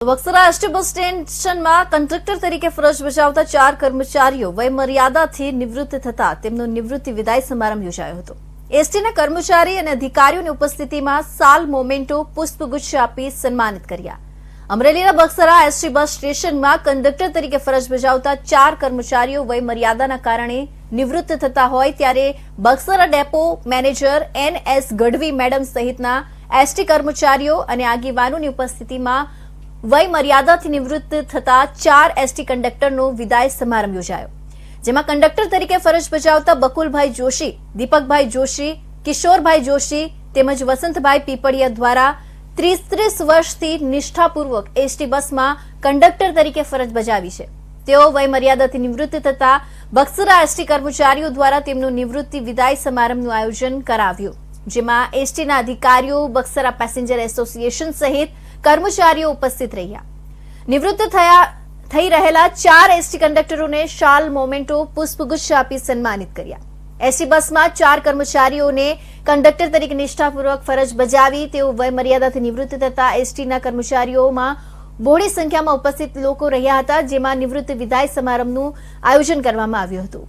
વક્સરા ST bus સ્ટેશનમાં conductor તરીકે ફરજ બજાવતા ચાર કર્મચારીઓ વયમર્યાદાથી નિવૃત્ત થતા તેમનો નિવૃત્તિ વિદાય સમારંભ યોજાયો હતો. એસટીના કર્મચારી અને અધિકારીઓની ઉપસ્થિતિમાં સાલ મોમેન્ટો પુષ્પગુચ્છ આપી સન્માનિત કર્યા. અમરેલીના બક્સરા એસટી બસ સ્ટેશનમાં કંડક્ટર તરીકે ફરજ બજાવતા ચાર કર્મચારીઓ વયમર્યાદાના કારણે નિવૃત્ત થતા હોય ત્યારે Baksara depot manager N S Gadhvi madam સહિતના એસટી કર્મચારીઓ અને આગેવાનોની ઉપસ્થિતિમાં વય મર્યાદાથી નિવૃત્ત થતા ચાર એસટી કંડક્ટરનો વિદાય સમારંભ યોજાયો, જેમાં કંડક્ટર તરીકે ફરજ બજાવતા બકુલભાઈ જોશી, દીપકભાઈ જોશી, કિશોરભાઈ જોશી તેમજ વસંતભાઈ પીપળિયા દ્વારા ત્રીસ ત્રીસ વર્ષથી નિષ્ઠાપૂર્વક એસટી બસમાં કંડક્ટર તરીકે ફરજ બજાવી છે. તેઓ વયમર્યાદાથી નિવૃત્ત થતા બક્સરા એસટી કર્મચારીઓ દ્વારા તેમનું નિવૃત્તિ વિદાય સમારંભનું આયોજન કરાવ્યું, જેમાં એસટીના અધિકારીઓ, બક્સરા પેસેન્જર એસોસિએશન સહિત કર્મચારીઓ ઉપસ્થિત રહ્યા. નિવૃત્ત થયા, થઈ રહેલા ચાર એસટી કંડક્ટરોને શાલ, મોમેન્ટો, પુષ્પગુચ્છ આપી સન્માનિત કર્યા. એસટી બસમાં ચાર કર્મચારીઓને કંડક્ટર તરીકે નિષ્ઠાપૂર્વક ફરજ બજાવી, તેઓ વયમર્યાદાથી નિવૃત્ત થતા એસટીના કર્મચારીઓમાં બહોળી સંખ્યામાં ઉપસ્થિત લોકો રહ્યા હતા, જેમાં નિવૃત્ત વિદાય સમારંભનું આયોજન કરવામાં આવ્યું હતું.